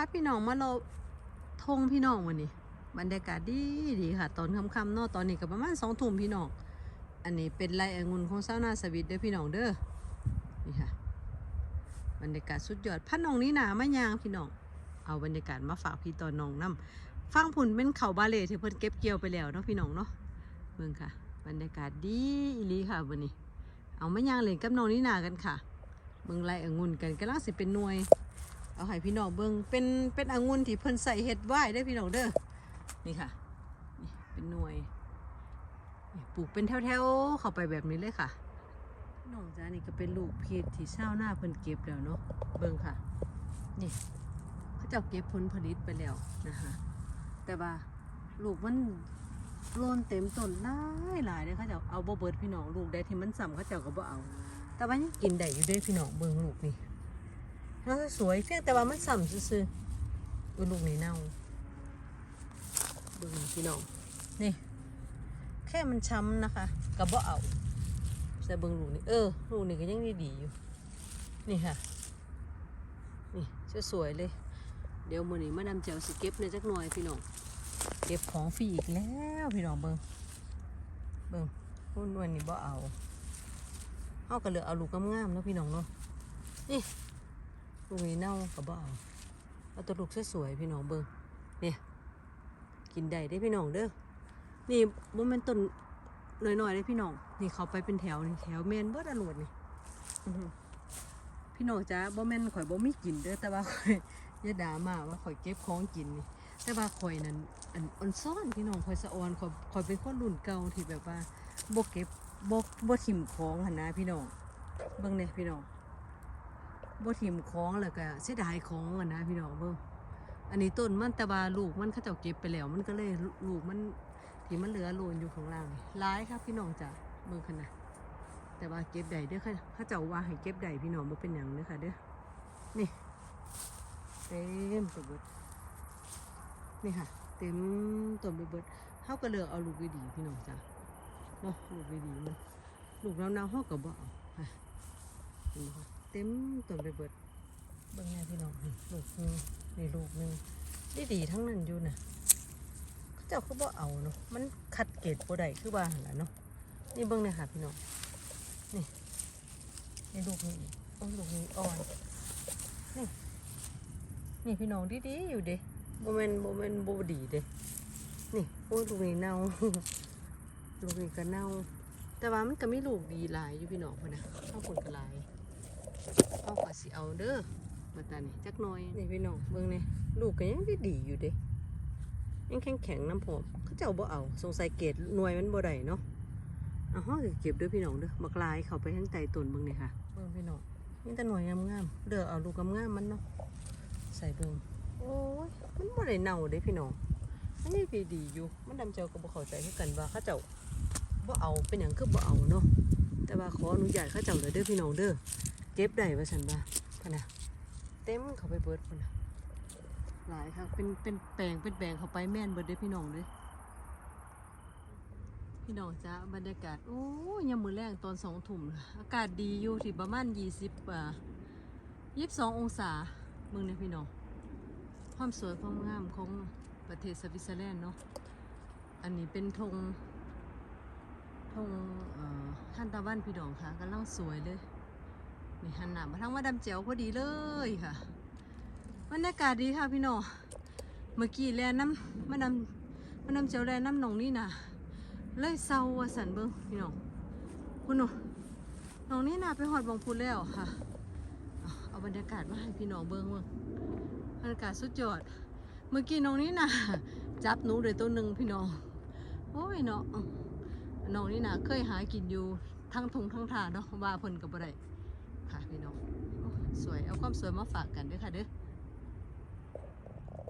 าพี่น้องมาเราทงพี่น้องวันนี้บรรยากาศดีดีค่ะ ตอนค่ำๆเนาะตอนนี้ก็ประมาณสองทุ่มพี่น้อง อันนี้เป็นไรองุ่นของเศร้านาสวิตเด้อพี่น้องเด้อนี่ค่ะบรรยากาศสุดยอดพันน้องนี้หนามายางพี่น้อง เอาบรรยากาศมาฝากพี่ตอนน้องน้ำฟังผุนเป็นเขาบาเล่ที่เพิ่นเก็บเกี่ยวไปแล้วเนาะพี่น้องเนาะเบิ่งค่ะ บรรยากาศดีอีลีค่ะวันนี้ เอามายางเล่นกับน้องนี้นากันค่ะเบิ่งไรองุ่นกันกำลังสิเป็นหน่วย เอาให้พี่น้องเบิ่งเป็นเป็นองุ่นที่เพิ่นใส่เห็ดไว้ได้พี่น้องเด้อนี่ค่ะนี่เป็นหน่วยปลูกเป็นแถวๆเข้าไปแบบนี้เลยค่ะน้องจ้านี่ก็เป็นลูกพีชที่เช่าหน้าเพิ่นเก็บแล้วเนาะเบิ่งค่ะ นี่เขาเจ้าเก็บผลผลิตไปแล้วนะคะแต่ว่าลูกมันโลนเต็มต้นหลายหลายเลยเขาจ้าเอาบ่เบิดพี่น้องลูกได้ที่มันซ้ำเขาจ้าก็บ่เอา แต่ว่ายังกินได้อยู่ด้อพี่น้องเบิ่งลูกนี่ มันก็สวยเพียงแต่ว่ามันซ้ำซื่อๆอุ้ยลูกนี่เน่าเบิ่งพี่น้องนี่ แค่มันช้ำนะคะก็บ่เอาแต่เบิ่งลูกนี่เออลูกนี่ก็ยังดีๆอยู่ นี่ค่ะ นี่สวยๆเลย เดี๋ยวมื้อนี้มาดามเจียวสิเก็บในอยจักหน่อยพี่น้องเก็บของฟรีอีกแล้วพี่น้องเบิ่งเบิ่งพุ่นวันนี้บ่เอาเฮาก็เหลือเอาลูกงามๆเนาะพี่น้องเนาะนี่ ลูกนี้เน่าก็บ่เอาเอาตัวลูกสวยๆพี่น้องเบิ่งเนี่ยกินได้ได้พี่น้องเด้อนี่บ่แม่นต้นหน้อยๆได้พี่น้องนี่เขาไปเป็นแถวนี่แถวแม่นเบิดอรวดนี่พี่น้องจ้าบ่แม่นข่อยบ่มีกินเด้อแต่ว่าข่อยอย่าด่ามาว่าข่อยเก็บของกินนี่แต่ว่าข่อยนั้นอันอ่อนซ่อนพี่น้องข่อยสะออนข่อยข่อยเป็นคนรุ่นเก่าที่แบบว่าบ่เก็บบ่บ่ถิ่มของหันนะพี่น้องเบิ่งเด้พี่น้อง บ่ถิ่มของแล้วก็เสียดายของหั่นนะพี่น้องเบิ่งอันนี้ต้นมันแต่ว่าลูกมันเขาเจ้าเก็บไปแล้ว มันก็เลยลูกมันที่มันเหลือโลนอยู่ข้างล่างนี่ร้ายครับพี่น้องจ้ะเบิ่งขนาดแต่ว่าเก็บได้เด้อค่ะเขาเจ้าว่าให้เก็บได้พี่น้องบ่เป็นหยังเด้อค่ะเด้อนี่เต็มตัวเบิดนี่ค่ะ เต็มต้นไปเบิดเขาก็เลือกเอาลูกดีๆพี่น้องจ้ะเนาะลูกดีๆมันลูกเน่าๆเขาก็บ่เอาค่ะนี่ค่ะ เต็มต้นไปเบิดเบิ่งไงพี่น้องนี่ลูกหนึงนี่ลูกหนึงดีดีทั้งนั้นอยู่นะเขาเจ้าคือบ่เอาเนาะมันคัดเกรดบ่ได้คือว่าหั่นล่ะเนาะนี่เบิ่งเลยค่ะพี่น้องนี่นี่ลูกนี้โอ้ลูกนี้อ่อนนี่นี่พี่น้องดีๆอยู่เด้บ่แม่นบ่แม่นบ่ดีเด้นี่โอ้ลูกนี้เน่าลูกนี้ก็เน่าแต่ว่ามันก็ไมีลูกดีหลายอยู่พี่น้องคนน่ะเอาผลก็หลาย สิเอาเด้อมาตานี่จักหน่อยนี่พี่น้องเบิ่งนี่ลูกก็ยังดีดีๆอยู่เด้ยังแข็งแข็งๆน้ำผมเขาเจ้าบ่เอาสงสัยเกรดหน่วยมันบ่ได้เนาะเอาห้อเก็บเด้วยพี่น้องเด้อบักลายเข้าไปทั้งใต้ต้นเบิ่งนี่ค่ะเบิ่งพี่น้องนี่แต่หน่วยงามๆเลือกเอาลูกงามๆมันเนาะใส่เบิ่งโอ้ยมันบ่ได้เน่าเด้พี่น้องอันนี้ดีดีๆอยู่มันดำเจ้าก็บ่เข้าใจคือกันว่าเขาเจ้าบ่เอาเป็นหยังคือบ่เอาเนาะแต่ว่าขออนุญาตเขาเจ้าเลยเด้อพี่น้องเด้อเก็บได้ว่าฉันว่าพนะเต็มเขาไปเบิดพนะหลายครับเป็นเป็นแปลงเป็นแปลงเขาไปแม่นเบิดเด้อพี่น้องเด้อพี่น้องจ้าบรรยากาศโอ้ยยามมือแรงตอนสองทุ่มอากาศดีอยู่ที่ประมาณยี่สิบอ่ายี่สิบสององศาเมืองเนี่ยพี่น้องความสวยความงามของประเทศสวิตเซอร์แลนด์เนาะอันนี้เป็นธงธงท่านตะวันพี่น้องค่ะกำลังสวยเลย นี่หันหน้ามาทางมาดำเจียวพอดีเลยค่ะบรรยากาศดีค่ะพี่น้องเมื่อกี้แลน้ำมาดำมาดำเจียวแลน้ำหนองนี่นะเลยเศร้าวสันเบิ้งพี่น้องคุณหนูหนองนี่นะไปหอดบองพูดแล้วค่ะ เอาบรรยากาศมาให้พี่น้องเบิ้งเบิ้งบรรยากาศสุดยอด เมื่อกี้น้องนี่นะจับหนูเลยตัวหนึ่งพี่น้อง โอ้ยเนาะน้องนี่นะเคยหากินอยู่ทั้งทงทั้งทาเนาะว่าเพิ่นกับอะไร ค่ะพี่น้องสวยเอาความสวยมาฝากกันด้วยค่ะเด้อ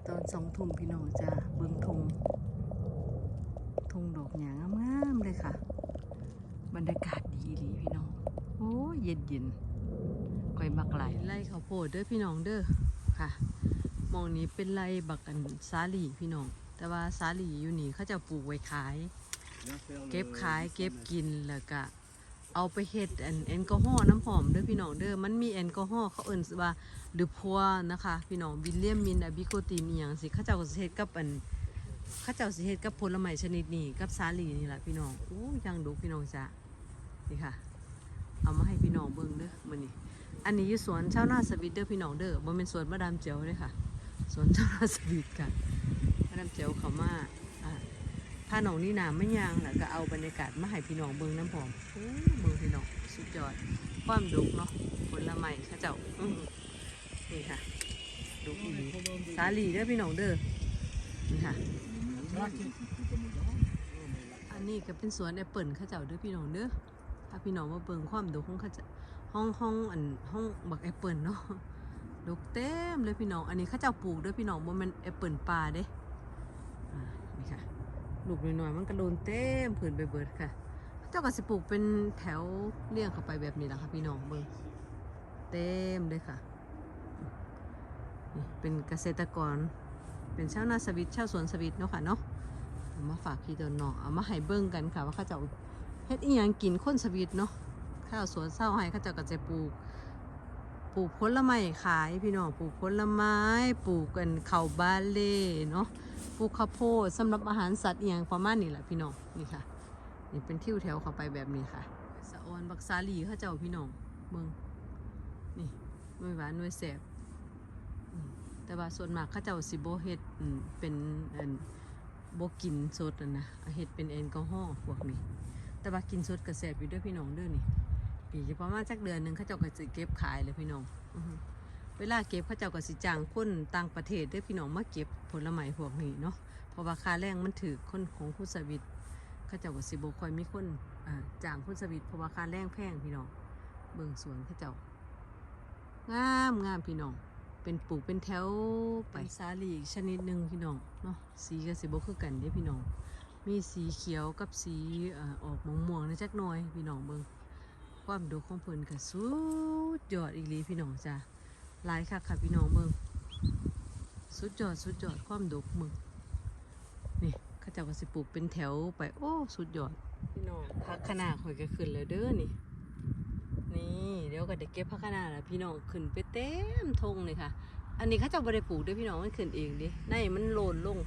ตอนสองทุ่มพี่น้องจ้าเบิ้งทงทงดอกหยางงามๆเลยค่ะ บรรยากาศดีดีพี่น้อง โอ้เย็นเย็นๆก้อยบักไหลไล่ข้าวโพดเด้อพี่น้องเด้อค่ะ มองนี้เป็นไรบักอันสาลีพี่น้อง แต่ว่าสาลีอยู่นี่เขาจะปลูกไว้ขาย เก็บขายเก็บกินแล้วก็ เอาไปเฮ็ดแอนแอลกอฮอล์น้ำหอมเด้อพี่น้องเด้อมันมีแอลกอฮอล์เขาเอิ้นว่าหรือพัวนะคะ พี่น้องวิลเลียมมินอะบิโกตีนอีหยังสิเขาเจ้าก็สิเฮ็ดกับอันเขาเจ้าสิเฮ็ดกับผลไม้ชนิดนี้กับสาลีนี่แหละพี่น้องอู้ยังดูพี่น้องจ้ะนี่ค่ะ เอามาให้พี่น้องเบิ่งเด้อมื้อนี้อันนี้อยู่สวนชาวนาสวิตเด้อพี่น้องเด้อบ่แม่นสวนมาดามเจียวเด้อค่ะสวนชาวนาสวิตค่ะมาดามเจียวเขามา อ่าพาน้องนี่นาไม่ยางแล้วก็เอาบรรยากาศมาให้พี่น้องเบิ่งน้ำพองโอ้เบิ่งพี่น้องสุดยอด ความดุกเนาะผลไม้เขาเจ้าอือนี่ค่ะดุกอีหลีสาลีเด้อพี่น้องเด้อนี่ค่ะอันนี้ก็เป็นสวนแอปเปิลเขาเจ้าเด้อพี่น้องเด้อถ้าพี่น้องมาเบิ่งความดุกของเขาเจะห้องห้องอันห้องบักแอปเปิลเนาะดุกเต็มเลยพี่น้องอันนี้เขาเจ้าปลูกเด้อพี่น้องบ่แม่นแอปเปิลป่าเด้อ ลูกน้อยๆมันก็โดนเต็มผืนไปเบิดค่ะ เจ้าก็สิปลูกเป็นแถวเรียงเข้าไปแบบนี้แหละค่ะพี่น้องเบิ่งเต็มเลยค่ะ เป็นเกษตรกร เป็นชาวนาสวิตชาวสวนสวิตเนาะค่ะเนาะเอามาฝากพี่ตัวน้องเอามาให้เบิ่งกันค่ะ ว่าเขาจะเฮ็ดอีหยังกินคนสวีทเนาะข้าวสวนเศร้าให้เขาจะก็จะปลูกปลูกผลไม้ขายพี่น้องปลูกผลไม้ปลูกกันเข้าบาเล่เนาะ ปลูกข้าวโพดสำหรับอาหารสัตว์อีหยังประมาณนี้แหละพี่น้องนี่ค่ะ นี่เป็นทิวแถวเข้าไปแบบนี้ค่ะสะออนบักซาลีเขาเจ้าพี่น้องเบิ่งนี่หน่วยหวานหน่วยแสบอืมแต่ว่าส่วนมากเขาเจ้าสิบ่เฮ็ดอืมเป็นอันบ่กินสดอะนะเฮ็ดเป็นแอลกอฮอล์พวกนี้ แต่ว่ากินสดก็แซ่บอยู่เด้วยพี่น้องเด้อนี่อีกประมาณจักเดือนหนึงเขาเจ้าก็สิเก็บขายเลยพี่น้องอือฮึ เวลาเก็บเขาเจ้าก็สิจ้างคนต่างประเทศเด้พี่น้องมาเก็บผลไม้พวกนี้เนาะเพราะว่าค่าแรงมันถือคนของคุณสวิตเขาเจ้าก็สิบคอยมีคนจ้างคุณสวิตเพราะว่าค่าแรงแพงพี่น้องเบิ่งสวนเขาเจ้างามงามพี่น้องเป็นปลูกเป็นแถวไปสาลีอีกชนิดหนึ่งพี่น้องเนาะสีกับสีบคือกันเด้พี่น้อง มีสีเขียวกับสีออกม่วงๆนะจักหน่อยพี่น้องเบิ่งความดกของเพลินก็สุดยอดอีหลีพี่น้องจ้ะ หลายคักค่ะพี่น้องเบิงสุดยอดสุดยอดความดกมึงนี่เขาเจ้าก็สิปลูกเป็นแถวไป โอ้สุดยอดพี่น้องพักขนาดข่อยก็ขึ้นแล้วเด้อนี่ นี่เดี๋ยวก็เด็กเก็บพักขนาดแล้วพี่น้องขึ้นไปเต็มทงเลยค่ะ อันนี้เขาเจะบ่ได้ปลูกด้วยพี่น้องมันขึ้นเองดิในมันโลนลง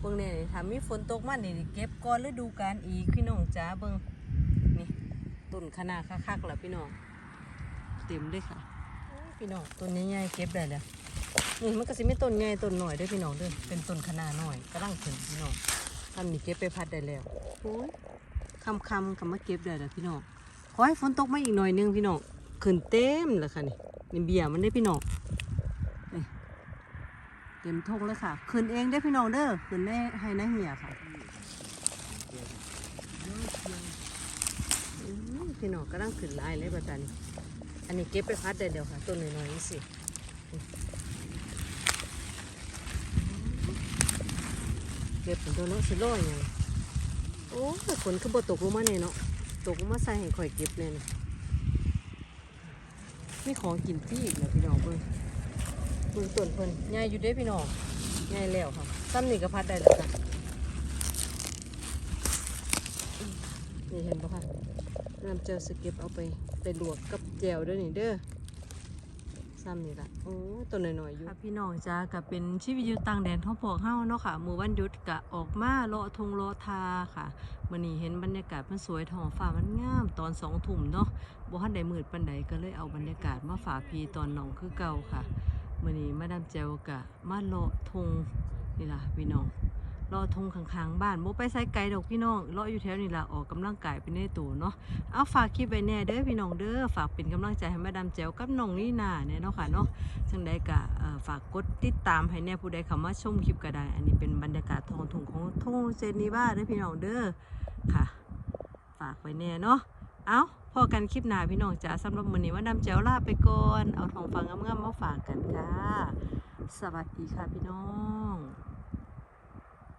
เบิ่งเนี่ยถ้ามีฝนตกมาเนี่ยเก็บก่อนฤดูกาลอีกพี่น้องจ้าเบิ่งนี่ต้นขนาดคักๆแล้วพี่น้องเต็มเลยค่ะ พี่น้องต้นใหญ่ๆเก็บได้แล้วนี่มันก็สิมีต้นใหญ่ต้นหน่อยด้วยพี่น้องเด้อเป็นต้นขนาดหน้อยกำลังขึ้นพี่น้องทำนี่เก็บไปพัดได้แล้วโอ้ยคำคำๆคำมาเก็บได้แล้วพี่น้องขอให้ฝนตกมาอีกหน่อยนึงพี่น้องขึ้นเต็มเลยค่ะนี่นี่เบียร์มันได้พี่น้องเต็มทงเลยค่ะขึ้นเองได้พี่น้องเด้อขึ้นได้ให้นาเหี่ยค่ะพี่น้องกำลังขึ้นลายเลยประจัน อันนี้เก็บไปพัดได้เดียวค่ะต้นน้อยๆนี่สิเก็บตัวเนาะสิร้อยยังโอ้ฝนคือบ่ตกลงมาเนี่ยเนาะตกลงมาใส่ให้ข่อยเก็บเลยนะไมีขอกินที่อีกแล้วพี่น้องเบิ่งเบิ่งต้นเพิ่นใหญ่อยู่เด้พี่น้องใหญ่แล้วค่ะซ้ำนี่ก็พัดได้แล้วค่ะนี่เห็นปะคะน้ำเจลสเก็บเอาไป ไปลวกกับแจวด้วยนี่เด้อซ้ำนี่ละโอ้ตัวน้อยๆอยู่ค่ะพี่น้องจ้าก็เป็นชีวิตอยู่ต่างแดนท้องพวกเฮาเนาะค่ะมื้อวันหยุดก็ออกมาเลาะทงเลาะทาค่ะมื่อนี้เห็นบรรยากาศมันสวยท้องฟ้ามันงามตอนสองทุ่มเนาะบ่ทันได้มืดปันใดก็เลยเอาบรรยากาศมาฝากพี่ตอนน้องคือเก่าค่ะมื่อนี้มาดามแจวกะมาเลาะทงนี่ล่ะพี่น้อง เลาะทงข้างๆบ้านบ่ไปไสไกลดอกพี่น้องเลาะอยู่แถวนี่ละออกกำลังกายไปในตัวเนาะเอาฝากคลิปไว้แน่เด้อพี่น้องเด้อฝากเป็นกำลังใจให้แมาดาแจวกับน้องนี่นาเนี่ยเนาะค่ะเนาะจังใดกะฝากกดติดตามให้แน่ผู้ใดเข้ามาชมคลิปก็ได้ อันนี้เป็นบรรยากาศทองทุ่งของทุ่งเซนีบ้าเด้อพี่น้องเด้อค่ะ ฝากไว้แน่เนาะเอาพอกันคลิปหน้าพี่น้องจ๋าสำหรับมื้อนี้ว่าดำแจ๋วลาไปก่อน เอาทองฟังงามๆมาฝากกันค่ะ สวัสดีค่ะพี่น้อง